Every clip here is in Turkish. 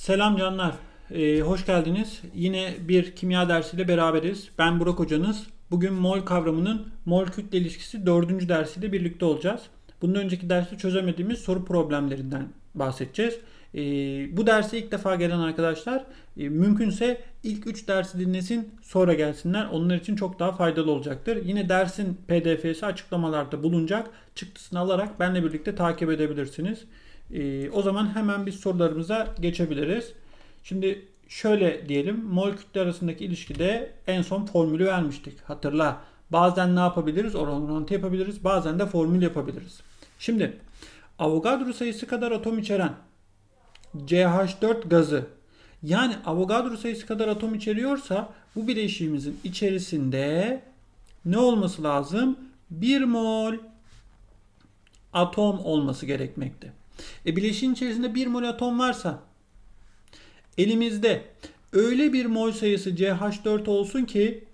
Selam canlar. Ee, hoş geldiniz. Yine bir kimya dersiyle beraberiz. Ben Burak hocanız. Bugün mol kavramının mol kütle ilişkisi dördüncü dersiyle birlikte olacağız. Bundan önceki derste çözemediğimiz soru problemlerinden bahsedeceğiz. Ee, bu derse ilk defa gelen arkadaşlar e, mümkünse ilk 3 dersi dinlesin sonra gelsinler. Onlar için çok daha faydalı olacaktır. Yine dersin pdf'si açıklamalarda bulunacak. Çıktısını alarak benle birlikte takip edebilirsiniz. Ee, o zaman hemen biz sorularımıza geçebiliriz. Şimdi şöyle diyelim. Mol kütle arasındaki ilişkide en son formülü vermiştik. Hatırla. Bazen ne yapabiliriz? Oran orantı yapabiliriz. Bazen de formül yapabiliriz. Şimdi Avogadro sayısı kadar atom içeren CH4 gazı yani Avogadro sayısı kadar atom içeriyorsa bu bileşiğimizin içerisinde ne olması lazım? 1 mol atom olması gerekmekte. E bileşiğin içerisinde 1 mol atom varsa elimizde öyle bir mol sayısı CH4 olsun ki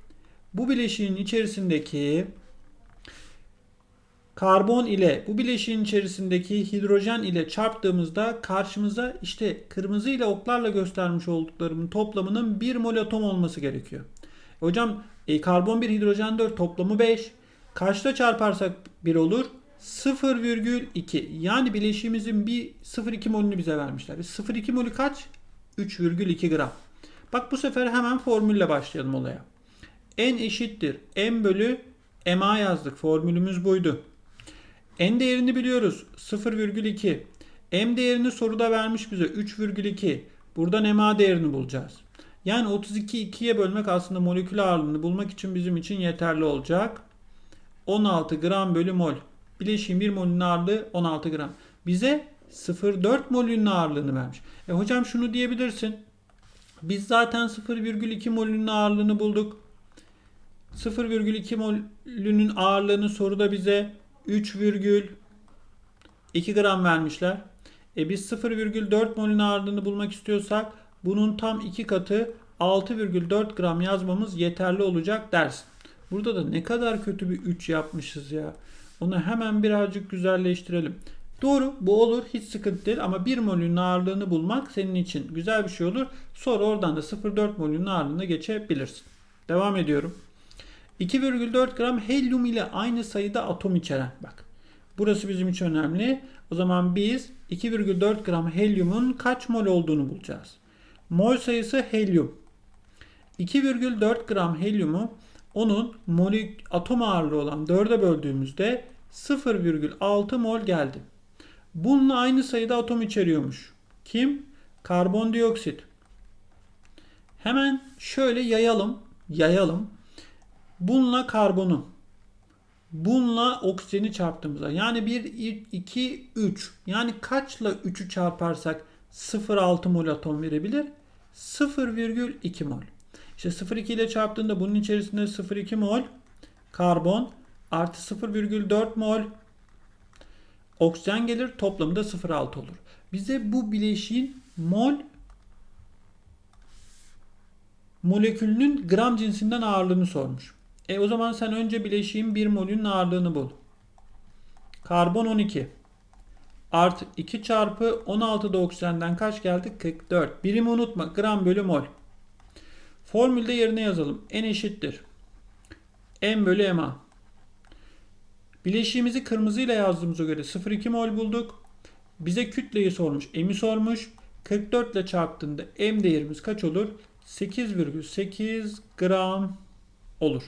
bu bileşiğin içerisindeki karbon ile bu bileşiğin içerisindeki hidrojen ile çarptığımızda karşımıza işte kırmızı ile oklarla göstermiş olduklarımın toplamının 1 mol atom olması gerekiyor. Hocam e, karbon 1 hidrojen 4 toplamı 5. Kaçta çarparsak 1 olur? 0,2 yani bileşiğimizin bir 0,2 molünü bize vermişler. 0,2 molü kaç? 3,2 gram. Bak bu sefer hemen formülle başlayalım olaya. N eşittir M bölü MA yazdık. Formülümüz buydu. N değerini biliyoruz. 0,2. M değerini soruda vermiş bize. 3,2. Buradan MA değerini bulacağız. Yani 32 2'ye bölmek aslında molekül ağırlığını bulmak için bizim için yeterli olacak. 16 gram bölü mol. Bileşiğin 1 molünün ağırlığı 16 gram. Bize 0,4 molünün ağırlığını vermiş. E hocam şunu diyebilirsin. Biz zaten 0,2 molünün ağırlığını bulduk. 0,2 molünün ağırlığını soruda bize 3,2 gram vermişler. E biz 0,4 molün ağırlığını bulmak istiyorsak bunun tam 2 katı 6,4 gram yazmamız yeterli olacak dersin. Burada da ne kadar kötü bir 3 yapmışız ya. Onu hemen birazcık güzelleştirelim. Doğru bu olur hiç sıkıntı değil ama 1 molün ağırlığını bulmak senin için güzel bir şey olur. Sonra oradan da 0,4 molün ağırlığına geçebilirsin. Devam ediyorum. 2,4 gram helyum ile aynı sayıda atom içeren bak. Burası bizim için önemli. O zaman biz 2,4 gram helyumun kaç mol olduğunu bulacağız. Mol sayısı helyum. 2,4 gram helyumu onun molek atom ağırlığı olan 4'e böldüğümüzde 0,6 mol geldi. Bununla aynı sayıda atom içeriyormuş. Kim? Karbondioksit. Hemen şöyle yayalım. Yayalım. Bununla karbonu. Bununla oksijeni çarptığımızda yani 1, 2, 3 yani kaçla 3'ü çarparsak 0,6 mol atom verebilir? 0,2 mol. İşte 0,2 ile çarptığında bunun içerisinde 0,2 mol karbon artı 0,4 mol oksijen gelir. Toplamı da 0,6 olur. Bize bu bileşiğin mol molekülünün gram cinsinden ağırlığını sormuş. E o zaman sen önce bileşiğin 1 molünün ağırlığını bul. Karbon 12. Artı 2 çarpı 16'da oksijenden kaç geldi? 44. Birimi unutma. Gram bölü mol. Formülde yerine yazalım. N eşittir. M bölü MA. Bileşiğimizi kırmızıyla yazdığımıza göre 0,2 mol bulduk. Bize kütleyi sormuş. M'i sormuş. 44 ile çarptığında M değerimiz kaç olur? 8,8 gram olur.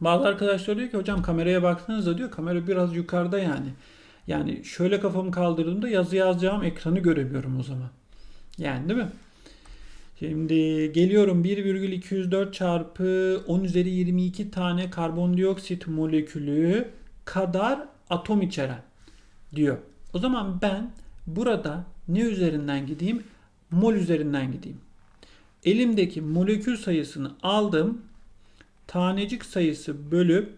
Bazı arkadaşlar diyor ki hocam kameraya baksanıza diyor. Kamera biraz yukarıda yani. Yani şöyle kafamı kaldırdığımda yazı yazacağım ekranı göremiyorum o zaman. Yani değil mi? Şimdi geliyorum 1,204 çarpı 10 üzeri 22 tane karbondioksit molekülü kadar atom içeren diyor. O zaman ben burada ne üzerinden gideyim? Mol üzerinden gideyim. Elimdeki molekül sayısını aldım. Tanecik sayısı bölü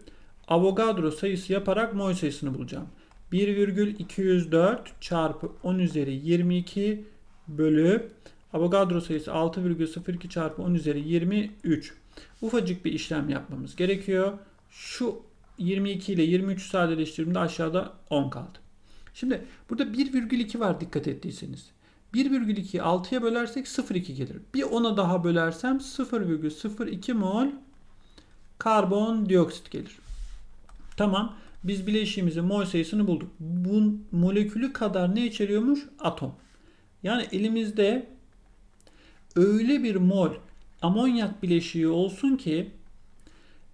Avogadro sayısı yaparak mol sayısını bulacağım. 1,204 çarpı 10 üzeri 22 bölü Avogadro sayısı 6,02 çarpı 10 üzeri 23. Ufacık bir işlem yapmamız gerekiyor. Şu 22 ile 23 sadeleştirdiğimde aşağıda 10 kaldı. Şimdi burada 1,2 var dikkat ettiyseniz. 1,2'yi 6'ya bölersek 0,2 gelir. Bir ona daha bölersem 0,02 mol karbondioksit gelir. Tamam. Biz bileşiğimizin mol sayısını bulduk. Bu molekülü kadar ne içeriyormuş? Atom. Yani elimizde öyle bir mol amonyak bileşiği olsun ki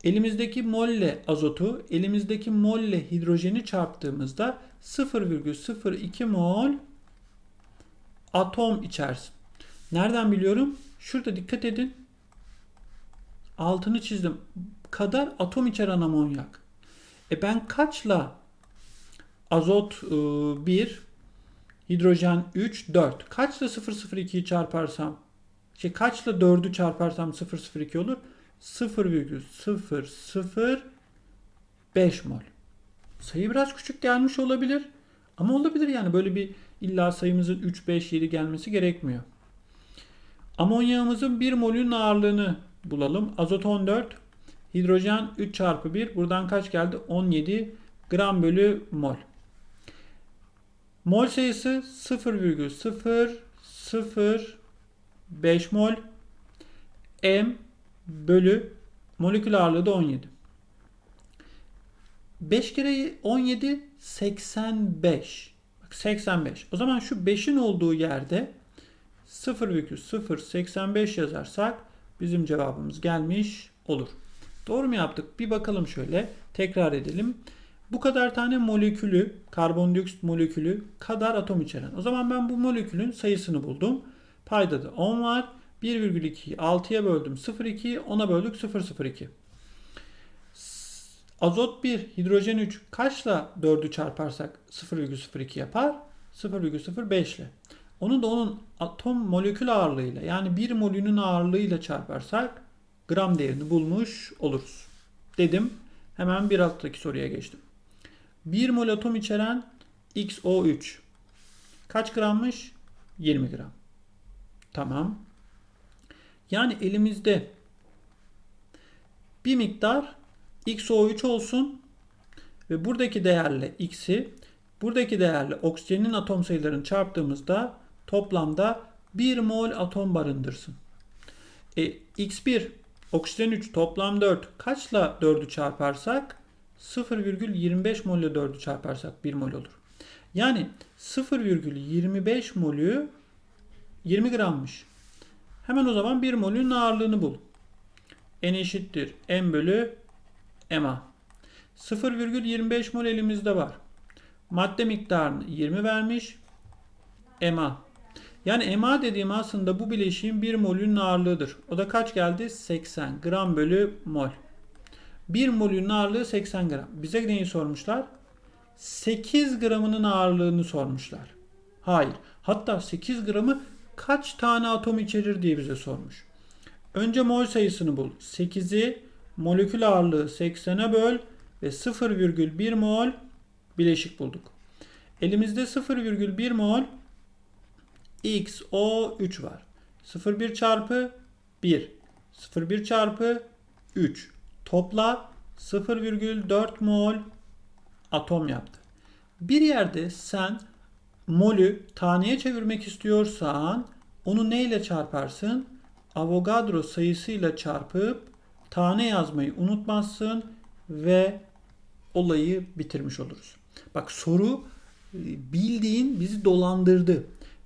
elimizdeki molle azotu, elimizdeki molle hidrojeni çarptığımızda 0,02 mol atom içersin. Nereden biliyorum? Şurada dikkat edin. Altını çizdim. Kadar atom içeren amonyak. E ben kaçla azot 1, hidrojen 3, 4. Kaçla 002'yi çarparsam şey kaçla 4'ü çarparsam 002 olur? 0,005 mol. Sayı biraz küçük gelmiş olabilir. Ama olabilir yani böyle bir illa sayımızın 3, 5, 7 gelmesi gerekmiyor. Amonyağımızın 1 molün ağırlığını bulalım. Azot 14, hidrojen 3 çarpı 1. Buradan kaç geldi? 17 gram bölü mol. Mol sayısı 0,005 mol. M bölü molekül ağırlığı da 17. 5 kere 17 85. Bak 85. O zaman şu 5'in olduğu yerde 0,085 yazarsak bizim cevabımız gelmiş olur. Doğru mu yaptık? Bir bakalım şöyle. Tekrar edelim. Bu kadar tane molekülü, karbondioksit molekülü kadar atom içeren. O zaman ben bu molekülün sayısını buldum. Payda da 10 var. 1,2'yi 6'ya böldüm 0,2'yi 10'a böldük 0,02. Azot 1, hidrojen 3 kaçla 4'ü çarparsak 0,02 yapar? 0,05 ile. Onu da onun atom molekül ağırlığıyla yani 1 molünün ağırlığıyla çarparsak gram değerini bulmuş oluruz. Dedim. Hemen bir alttaki soruya geçtim. 1 mol atom içeren XO3 kaç grammış? 20 gram. Tamam. Yani elimizde bir miktar XO3 olsun ve buradaki değerle X'i buradaki değerle oksijenin atom sayılarını çarptığımızda toplamda 1 mol atom barındırsın. E, X1 oksijen 3 toplam 4 kaçla 4'ü çarparsak 0,25 mol ile 4'ü çarparsak 1 mol olur. Yani 0,25 molü 20 grammış. Hemen o zaman 1 molün ağırlığını bul. N eşittir M bölü MA. 0,25 mol elimizde var. Madde miktarını 20 vermiş. MA. Yani MA dediğim aslında bu bileşiğin 1 molün ağırlığıdır. O da kaç geldi? 80 gram bölü mol. 1 molün ağırlığı 80 gram. Bize neyi sormuşlar? 8 gramının ağırlığını sormuşlar. Hayır. Hatta 8 gramı kaç tane atom içerir diye bize sormuş. Önce mol sayısını bul. 8'i molekül ağırlığı 80'e böl ve 0,1 mol bileşik bulduk. Elimizde 0,1 mol XO3 var. 0,1 çarpı 1. 0,1 çarpı 3. Topla 0,4 mol atom yaptı. Bir yerde sen molü taneye çevirmek istiyorsan onu neyle çarparsın? Avogadro sayısıyla çarpıp tane yazmayı unutmazsın ve olayı bitirmiş oluruz. Bak soru e, bildiğin bizi dolandırdı.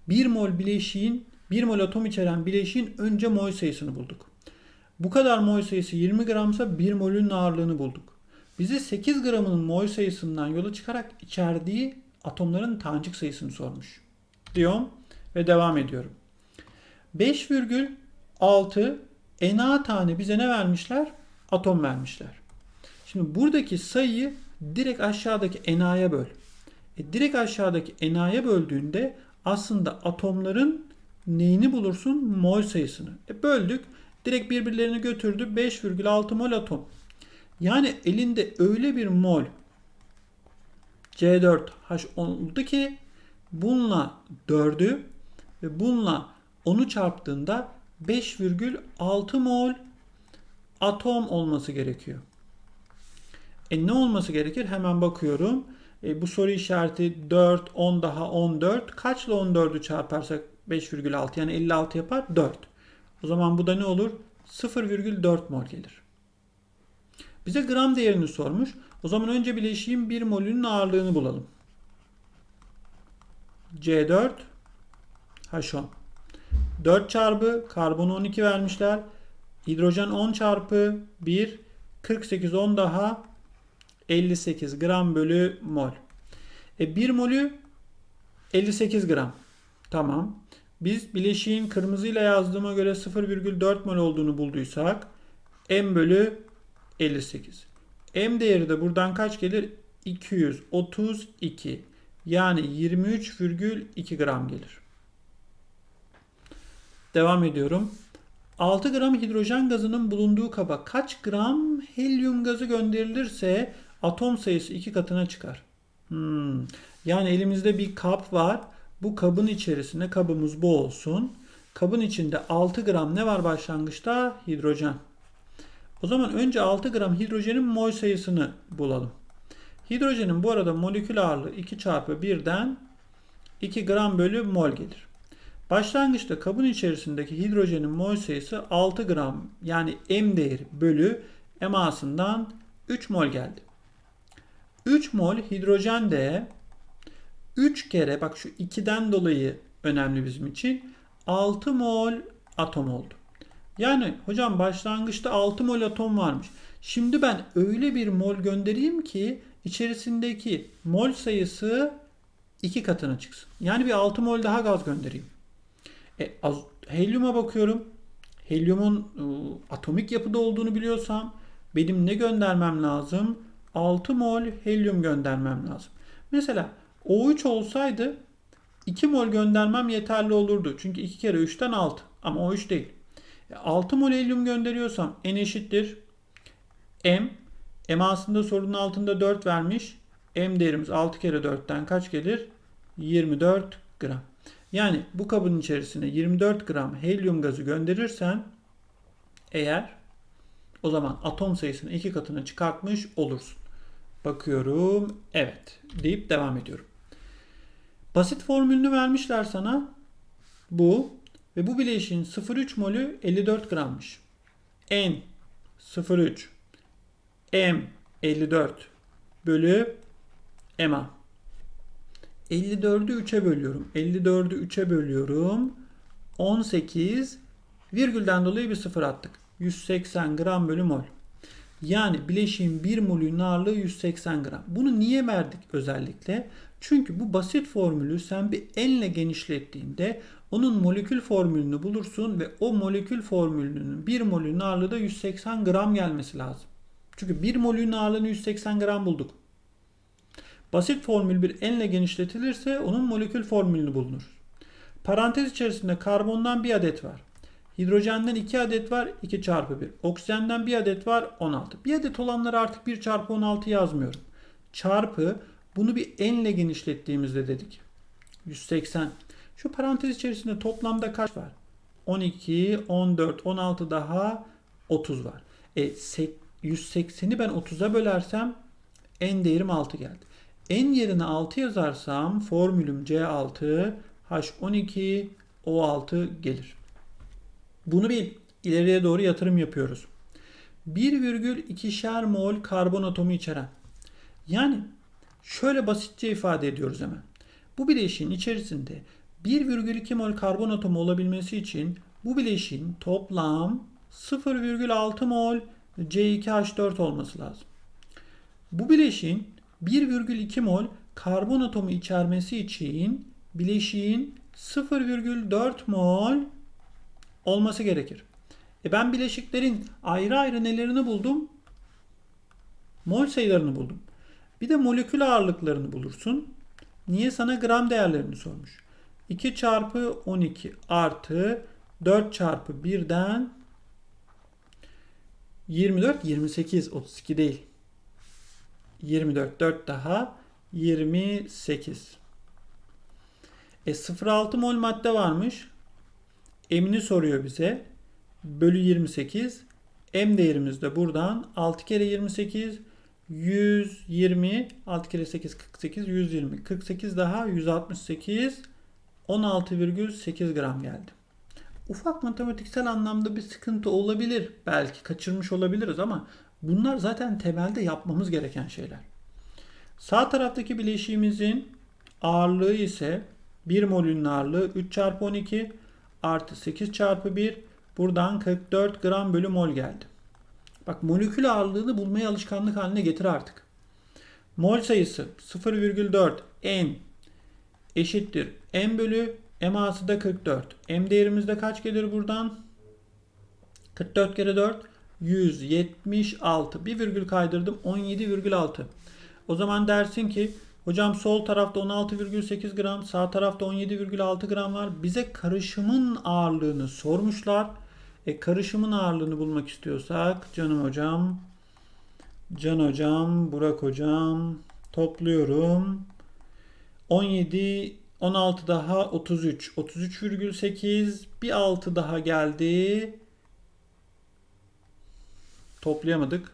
1 mol bileşiğin 1 mol atom içeren bileşiğin önce mol sayısını bulduk. Bu kadar mol sayısı 20 gramsa 1 molün ağırlığını bulduk. Bize 8 gramının mol sayısından yola çıkarak içerdiği atomların tanecik sayısını sormuş. Diyorum ve devam ediyorum. 5,6 Na tane bize ne vermişler? Atom vermişler. Şimdi buradaki sayıyı direkt aşağıdaki Na'ya böl. E, direkt aşağıdaki Na'ya böldüğünde aslında atomların neyini bulursun? Mol sayısını. E, böldük. Direkt birbirlerini götürdü. 5,6 mol atom. Yani elinde öyle bir mol C4H oldu ki bununla 4'ü ve bununla 10'u çarptığında 5,6 mol atom olması gerekiyor. E ne olması gerekir? Hemen bakıyorum. E, bu soru işareti 4, 10 daha 14. Kaçla 14'ü çarparsak 5,6 yani 56 yapar 4. O zaman bu da ne olur? 0,4 mol gelir. Bize gram değerini sormuş. O zaman önce bileşiğin 1 molünün ağırlığını bulalım. C4 H10 4 çarpı karbon 12 vermişler. Hidrojen 10 çarpı 1 48 10 daha 58 gram bölü mol. E 1 molü 58 gram. Tamam. Biz bileşiğin kırmızıyla yazdığıma göre 0,4 mol olduğunu bulduysak m bölü 58. M değeri de buradan kaç gelir? 232. Yani 23,2 gram gelir. Devam ediyorum. 6 gram hidrojen gazının bulunduğu kaba kaç gram helyum gazı gönderilirse atom sayısı iki katına çıkar. Hmm. Yani elimizde bir kap var. Bu kabın içerisinde kabımız bu olsun. Kabın içinde 6 gram ne var başlangıçta? Hidrojen. O zaman önce 6 gram hidrojenin mol sayısını bulalım. Hidrojenin bu arada molekül ağırlığı 2 çarpı 1'den 2 gram bölü mol gelir. Başlangıçta kabın içerisindeki hidrojenin mol sayısı 6 gram yani m değeri bölü emasından 3 mol geldi. 3 mol hidrojen de 3 kere bak şu 2'den dolayı önemli bizim için 6 mol atom oldu. Yani hocam başlangıçta 6 mol atom varmış. Şimdi ben öyle bir mol göndereyim ki içerisindeki mol sayısı 2 katına çıksın. Yani bir 6 mol daha gaz göndereyim. E, az, helyuma bakıyorum. Helyumun e, atomik yapıda olduğunu biliyorsam benim ne göndermem lazım? 6 mol helyum göndermem lazım. Mesela O3 olsaydı 2 mol göndermem yeterli olurdu. Çünkü 2 kere 3'ten 6. Ama O3 değil. 6 mol helyum gönderiyorsam N eşittir. M. M aslında sorunun altında 4 vermiş. M değerimiz 6 kere 4'ten kaç gelir? 24 gram. Yani bu kabın içerisine 24 gram helyum gazı gönderirsen eğer o zaman atom sayısını iki katına çıkartmış olursun. Bakıyorum. Evet. Deyip devam ediyorum. Basit formülünü vermişler sana. Bu ve bu bileşiğin 0,3 molü 54 grammış. N 0,3 M 54 bölü MA. 54'ü 3'e bölüyorum. 54'ü 3'e bölüyorum. 18 virgülden dolayı bir sıfır attık. 180 gram bölü mol. Yani bileşiğin 1 molünün ağırlığı 180 gram. Bunu niye verdik özellikle? Çünkü bu basit formülü sen bir enle genişlettiğinde onun molekül formülünü bulursun ve o molekül formülünün 1 molünün ağırlığı da 180 gram gelmesi lazım. Çünkü 1 molünün ağırlığını 180 gram bulduk. Basit formül bir enle genişletilirse onun molekül formülünü bulunur. Parantez içerisinde karbondan bir adet var. Hidrojenden 2 adet var 2 çarpı 1. Oksijenden 1 adet var 16. Bir adet olanları artık 1 çarpı 16 yazmıyorum. Çarpı bunu bir enle genişlettiğimizde dedik. 180. Şu parantez içerisinde toplamda kaç var? 12, 14, 16 daha 30 var. E 180'i ben 30'a bölersem n değerim 6 geldi. n yerine 6 yazarsam formülüm C6 H12 O6 gelir. Bunu bil. İleriye doğru yatırım yapıyoruz. 1,2'şer mol karbon atomu içeren. Yani şöyle basitçe ifade ediyoruz hemen. Bu bileşiğin içerisinde 1,2 mol karbon atomu olabilmesi için bu bileşiğin toplam 0,6 mol C2H4 olması lazım. Bu bileşiğin 1,2 mol karbon atomu içermesi için bileşiğin 0,4 mol olması gerekir. E ben bileşiklerin ayrı ayrı nelerini buldum? Mol sayılarını buldum. Bir de molekül ağırlıklarını bulursun. Niye sana gram değerlerini sormuş? 2 çarpı 12 artı 4 çarpı 1'den 24, 28, 32 değil. 24, 4 daha 28. E 0,6 mol madde varmış. M'ini soruyor bize. Bölü 28. M değerimiz de buradan 6 kere 28 120 6 kere 8 48 120 48 daha 168 16,8 gram geldi. Ufak matematiksel anlamda bir sıkıntı olabilir. Belki kaçırmış olabiliriz ama bunlar zaten temelde yapmamız gereken şeyler. Sağ taraftaki bileşiğimizin ağırlığı ise 1 molünün ağırlığı 3 çarpı 12 artı 8 çarpı 1 buradan 44 gram bölü mol geldi. Bak molekül ağırlığını bulmaya alışkanlık haline getir artık. Mol sayısı 0,4 n eşittir m bölü MA'sı da 44. M değerimizde kaç gelir buradan? 44 kere 4 176. Bir virgül kaydırdım 17,6. O zaman dersin ki hocam sol tarafta 16,8 gram sağ tarafta 17,6 gram var. Bize karışımın ağırlığını sormuşlar. E karışımın ağırlığını bulmak istiyorsak canım hocam Can hocam, Burak hocam topluyorum. 17 16 daha 33. 33,8 bir 6 daha geldi. Toplayamadık.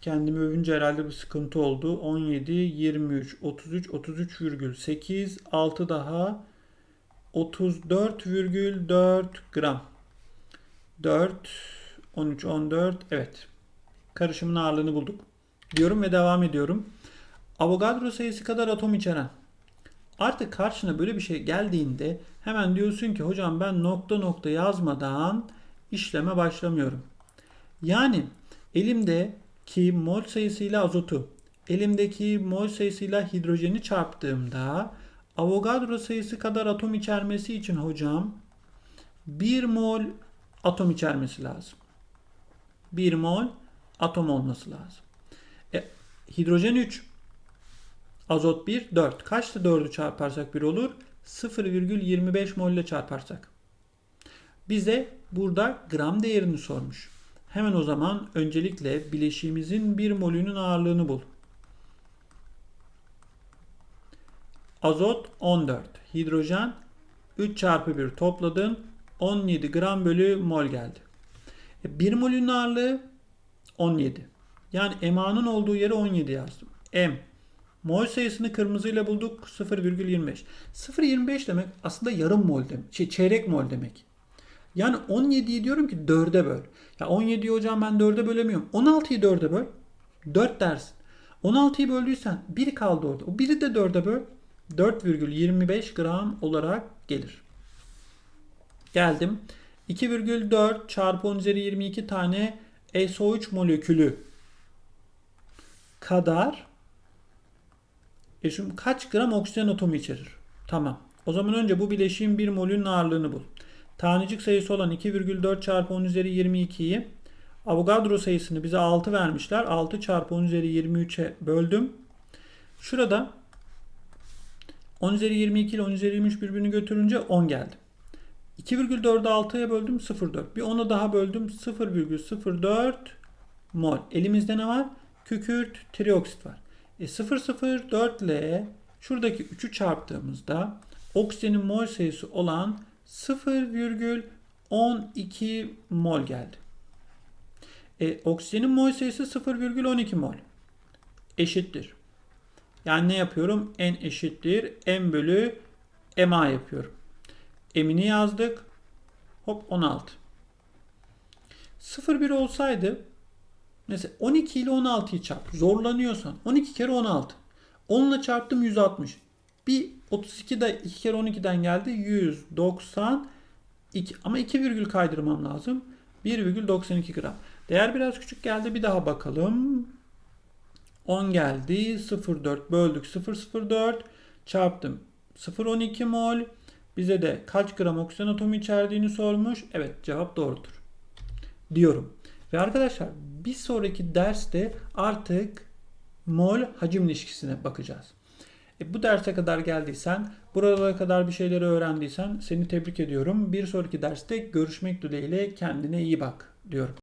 Kendimi övünce herhalde bir sıkıntı oldu. 17, 23, 33, 33,8 6 daha 34,4 gram. 4, 13, 14. Evet. Karışımın ağırlığını bulduk. Diyorum ve devam ediyorum. Avogadro sayısı kadar atom içeren. Artık karşına böyle bir şey geldiğinde hemen diyorsun ki hocam ben nokta nokta yazmadan işleme başlamıyorum. Yani elimdeki mol sayısıyla azotu, elimdeki mol sayısıyla hidrojeni çarptığımda Avogadro sayısı kadar atom içermesi için hocam 1 mol atom içermesi lazım. 1 mol atom olması lazım. E, hidrojen 3, azot 1, 4. Kaçta 4'ü çarparsak 1 olur? 0,25 mol ile çarparsak. Bize burada gram değerini sormuş. Hemen o zaman öncelikle bileşiğimizin 1 molünün ağırlığını bul. Azot 14. Hidrojen 3 çarpı 1 topladın. 17 gram bölü mol geldi. 1 molün ağırlığı 17. Yani MA'nın olduğu yere 17 yazdım. M. Mol sayısını kırmızıyla bulduk 0,25. 0,25 demek aslında yarım mol demek. Şey, çeyrek mol demek. Yani 17'yi diyorum ki 4'e böl. Ya 17'yi hocam ben 4'e bölemiyorum. 16'yı 4'e böl. 4 dersin. 16'yı böldüysen 1 kaldı orada. O 1'i de 4'e böl. 4,25 gram olarak gelir. Geldim. 2,4 çarpı 10 üzeri 22 tane SO3 molekülü kadar e şimdi kaç gram oksijen atomu içerir? Tamam. O zaman önce bu bileşiğin 1 molünün ağırlığını bul. Tanecik sayısı olan 2,4 çarpı 10 üzeri 22'yi Avogadro sayısını bize 6 vermişler. 6 çarpı 10 üzeri 23'e böldüm. Şurada 10 üzeri 22 ile 10 üzeri 23 birbirini götürünce 10 geldi. 2,4'ü 6'ya böldüm 0,4. Bir 10'u daha böldüm 0,04 mol. Elimizde ne var? Kükürt trioksit var. E 0,04 ile şuradaki 3'ü çarptığımızda oksijenin mol sayısı olan 0,12 mol geldi. E, oksijenin mol sayısı 0,12 mol. Eşittir. Yani ne yapıyorum? N eşittir. M bölü MA yapıyorum. M'ini yazdık. Hop 16. 0,1 olsaydı mesela 12 ile 16'yı çarp. Zorlanıyorsan 12 kere 16. 10 ile çarptım 160. Bir 32 de 2 kere 12'den geldi 192 ama 2 virgül kaydırmam lazım. 1,92 gram. Değer biraz küçük geldi. Bir daha bakalım. 10 geldi. 0,4 böldük 0,04 çarptım. 0,12 mol. Bize de kaç gram oksijen atomu içerdiğini sormuş. Evet cevap doğrudur. Diyorum. Ve arkadaşlar bir sonraki derste artık mol hacim ilişkisine bakacağız. E, bu derse kadar geldiysen, buralara kadar bir şeyleri öğrendiysen seni tebrik ediyorum. Bir sonraki derste görüşmek dileğiyle kendine iyi bak diyorum.